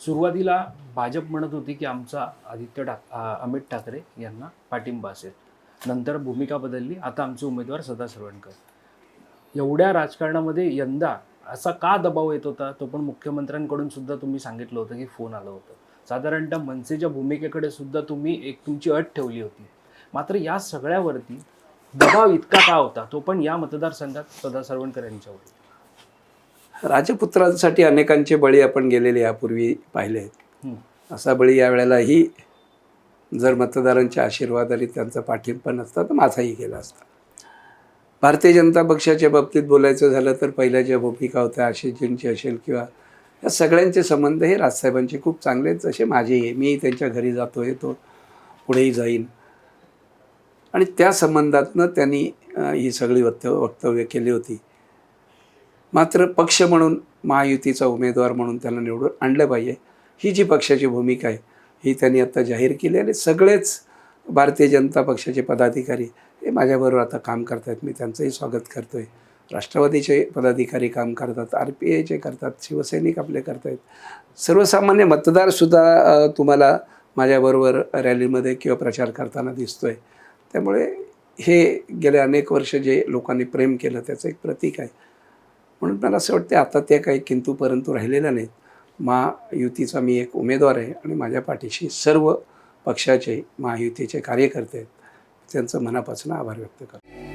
सुरुवातीला भाजप म्हणत होती की आमचा आदित्य ठाक अमित ठाकरे यांना पाठिंबा असेल. नंतर भूमिका बदलली. आता आमचे उमेदवार सदा सरवणकर. एवढ्या राजकारणामध्ये यंदा असा का दबाव येत होता? तो पण मुख्यमंत्र्यांकडून सुद्धा तुम्ही सांगितलं होतं की फोन आलं होतं. साधारणतः मनसेच्या भूमिकेकडे सुद्धा तुम्ही एक तुमची अट ठेवली होती. मात्र या सगळ्यावरती दबाव इतका का होता? तो पण या मतदारसंघात सदा सरवणकर यांच्यावर राजपुत्रांसाठी अनेकांचे बळी आपण गेलेले यापूर्वी पाहिले आहेत. असा बळी यावेळेलाही जर मतदारांच्या आशीर्वादाने त्यांचा पाठिंबा नसता तर माझाही गेला असता. भारतीय जनता पक्षाच्या बाबतीत बोलायचं झालं तर पहिल्या ज्या भूमिका होत्या आशिषजींची असेल किंवा या सगळ्यांचे संबंध हे राजसाहेबांचे खूप चांगले आहेत जसे माझेही मी त्यांच्या घरी जातो येतो पुढेही जाईन. आणि त्या संबंधातनं त्यांनी ही सगळी वक्तव्य वक्तव्य केली होती. मात्र पक्ष म्हणून महायुतीचा उमेदवार म्हणून त्याला निवडून आणलं पाहिजे. ही जी पक्षाची भूमिका आहे ही त्यांनी आता जाहीर केली आणि सगळेच भारतीय जनता पक्षाचे पदाधिकारी हे माझ्याबरोबर आता काम करत आहेत मी त्यांचंही स्वागत करतो आहे राष्ट्रवादीचे पदाधिकारी काम करतात आर पी आयचे करतात शिवसैनिक आपले करत आहेत सर्वसामान्य मतदारसुद्धा तुम्हाला माझ्याबरोबर रॅलीमध्ये किंवा प्रचार करताना दिसतो आहे त्यामुळे हे गेले अनेक वर्ष जे लोकांनी प्रेम केलं त्याचं एक प्रतीक आहे. म्हणून मला असं वाटतं आता ते काही किंतू परंतु राहिलेल्या नाहीत. महायुतीचा मी एक उमेदवार आहे आणि माझ्या पाठीशी सर्व पक्षाचे महायुतीचे कार्यकर्ते आहेत. त्यांचं मनापासून आभार व्यक्त करतो.